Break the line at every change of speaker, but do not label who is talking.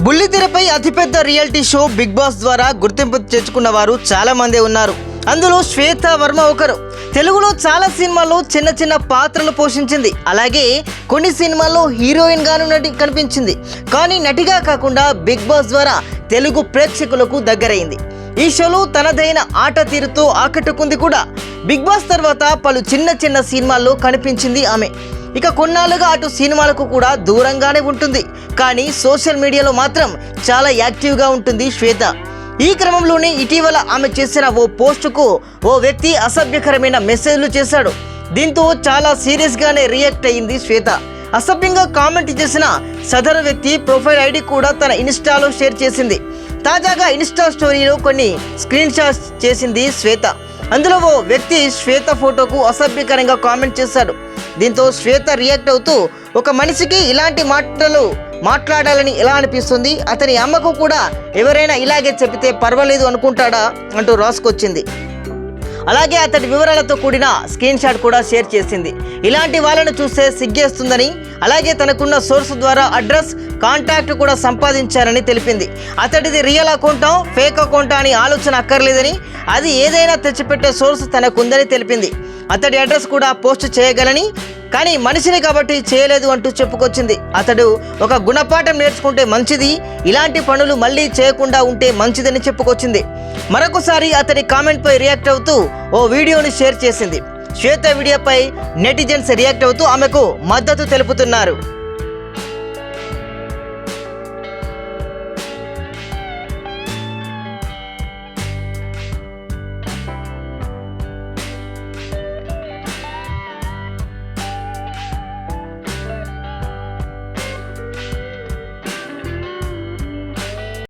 బుల్లితెరపై అతిపెద్ద reality show big boss ద్వారా గుర్తింపు తెచ్చుకున్న వారు చాలా మంది ఉన్నారు. అందులో శ్వేత వర్మ ఒకరు. తెలుగులో చాలా సినిమాల్లో చిన్న చిన్న పాత్రలు పోషించింది. అలాగే కొన్ని సినిమాల్లో హీరోయిన్ గాను నటి కనిపించింది. కానీ నటిగా కాకుండా బిగ్ బాస్ ద్వారా తెలుగు ప్రేక్షకులకు దగ్గరైంది. ఈ షోలో తనదైన ఆట తీరుతో ఆకట్టుకుంది కూడా. బిగ్ బాస్ తర్వాత పలు చిన్న చిన్న సినిమాల్లో కనిపించింది ఆమె. ఇక కొన్నాళ్ళుగా అటు సినిమాలకు కూడా దూరంగానే ఉంటుంది. కానీ సోషల్ మీడియాలో మాత్రం చాలా యాక్టివ్గా ఉంటుంది శ్వేత. ఈ క్రమంలోనే ఇటీవల ఆమె చేసిన ఓ పోస్టుకు ఓ వ్యక్తి అసభ్యకరమైన మెసేజ్లు చేశాడు. దీంతో చాలా సీరియస్గానే రియాక్ట్ అయ్యింది శ్వేత. అసభ్యంగా కామెంట్ చేసిన సదరు వ్యక్తి ప్రొఫైల్ ఐడి కూడా తన ఇన్స్టాలో షేర్ చేసింది. తాజాగా ఇన్స్టా స్టోరీలో కొన్ని స్క్రీన్ షాట్స్ చేసింది శ్వేత. అందులో ఓ వ్యక్తి శ్వేత ఫోటోకు అసభ్యకరంగా కామెంట్ చేశాడు. దీంతో శ్వేత రియాక్ట్ అవుతూ ఒక మనిషికి ఇలాంటి మాటలు మాట్లాడాలని ఎలా అనిపిస్తుంది? అతని అమ్మకు కూడా ఎవరైనా ఇలాగే చెబితే పర్వాలేదు అనుకుంటాడా? అంటూ రాసుకొచ్చింది. అలాగే అతడి వివరాలతో కూడిన స్క్రీన్ షాట్ కూడా షేర్ చేసింది. ఇలాంటి వాళ్ళను చూస్తే సిగ్గేస్తుందని అలాగే తనకున్న సోర్స్ ద్వారా అడ్రస్ కాంటాక్ట్ కూడా సంపాదించారని తెలిపింది. అతడిది రియల్ అకౌంటా ఫేక్ అకౌంటా అని ఆలోచన అక్కర్లేదని అది ఏదైనా తెచ్చిపెట్టే సోర్స్ తనకుందని తెలిపింది. అతడి అడ్రస్ కూడా పోస్ట్ చేయగలని కానీ మనిషిని కాబట్టి చేయలేదు అంటూ చెప్పుకొచ్చింది. అతడు ఒక గుణపాఠం నేర్చుకుంటే మంచిది ఇలాంటి పనులు మళ్ళీ చేయకుండా ఉంటే మంచిదని చెప్పుకొచ్చింది. మరొకసారి అతని కామెంట్పై రియాక్ట్ అవుతూ ఓ వీడియోని షేర్ చేసింది. శ్వేత వీడియోపై నెటిజన్స్ రియాక్ట్ అవుతూ ఆమెకు మద్దతు తెలుపుతున్నారు.